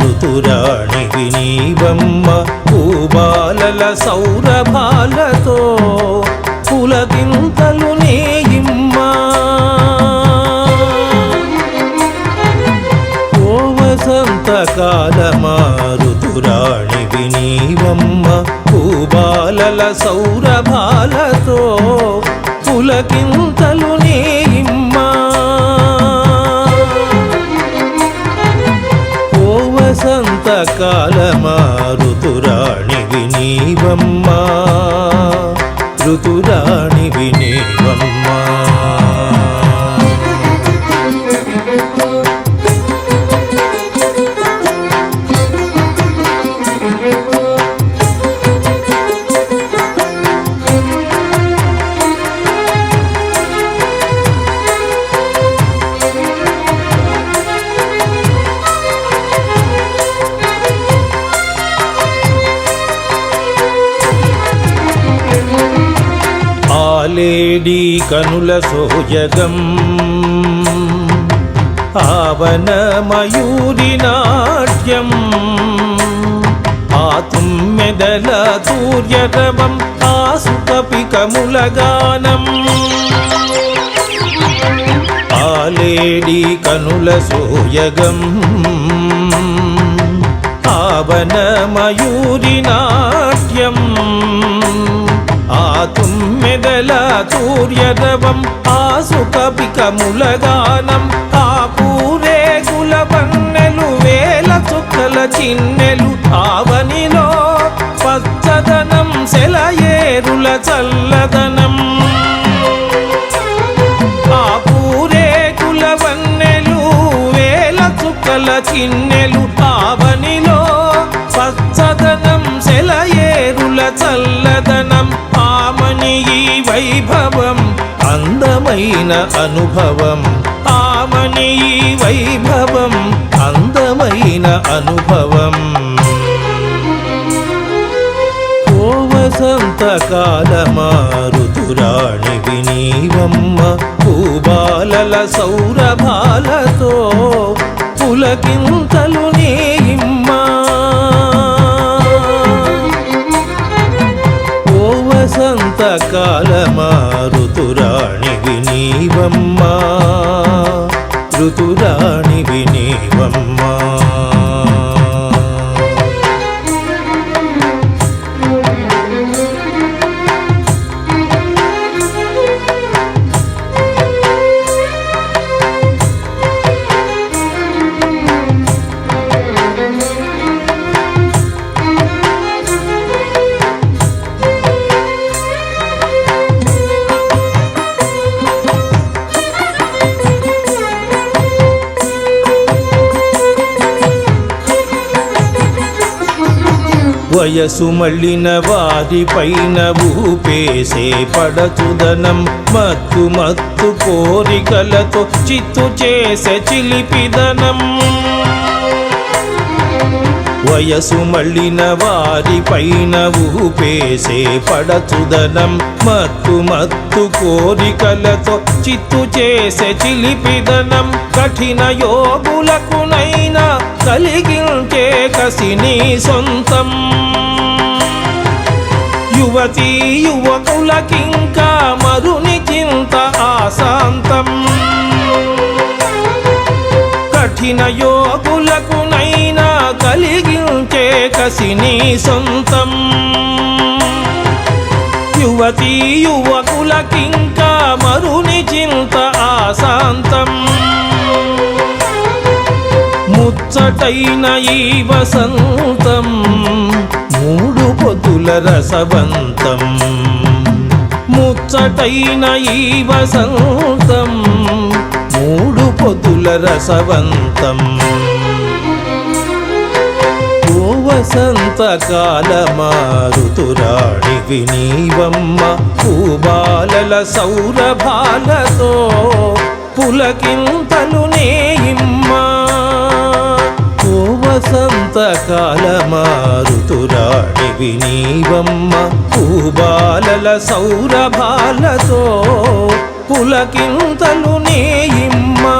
ఋతురాణి వినీవమ్మ పూబాలల సౌరభాలతో పులకింతలు నేయిమ్మా. ఓ వసంతకాలమా ఋతురాణి వినీవమ్మ పూబాలల సౌరభాలతో పులకింతలు వసంత వసంతకాలమా ఋతురాణి వినీవమ్మ ఋతురాణి ఆలేడి కనుల సోజగం. ఆవన మయూరి నాట్యం. ఆతుం మెదల సూర్యరవం ఆసుకపికముల గానం ఆలేడి కనుల సోయగం ఆవన మయూరి నాట్యం. తుమ్మెదల తూర్యరవం ఆసుకపికముల ఆ పూరే వన్నెలు వేల చుక్కల చిన్నెలు ఆవనిలో పచ్చదనం సెలయేరుల చల్లదనం. ఆ పూరే వన్నెలు వేల చుక్కల చిన్నెలు ఆవనిలో వైభవం అందమైన అనుభవం. ఆమని వైభవం అందమైన అనుభవం. ఓ వసంతకాలమా ఋతురాణి వినీవమ్మ పూబాలల సౌరభాలతో పులకిం వసంతకాలమా ఋతురాణి వినీవమ్మా ఋతురాణి వినీవమ్మా వయసు మళ్ళిన వారి పైన ఊపేసే పడచుదనం మత్తు మత్తు కోరికలతో చిత్తు చేసే చిలిపిదనం. వయసు మళ్ళిన వారి పైన ఊపేసే పడచుదనం మత్తు మత్తు కోరికలతో చిత్తు చేసే చిలిపిదనం. కఠిన యోగులకునైనా కలిగించే కసిని సొంతం. యువతీ యువకులకింకా మరుని చింత ఆశాంతం. కఠిన యోగులకు కలిగించే కసిని సొంతం. యువతీ యువకులకింకా మరుని చింత ఆశాంతం. ముచ్చటైన ఈ వసంతం మూడు పొద్దుల రసవంతం. ముచ్చటైన ఈ వసంతం మూడు పొద్దుల రసవంతం. వసంతకాలమా ఋతురాణి వినీవమ్మ పూబాలల సౌరభాలతో పులకింతలు నేయిమ్మా. ఓ వసంతకాలమా ఋతురాణి వినీవమ్మ పూబాలల సౌరభాలతో పులకింతలు నేయిమ్మా.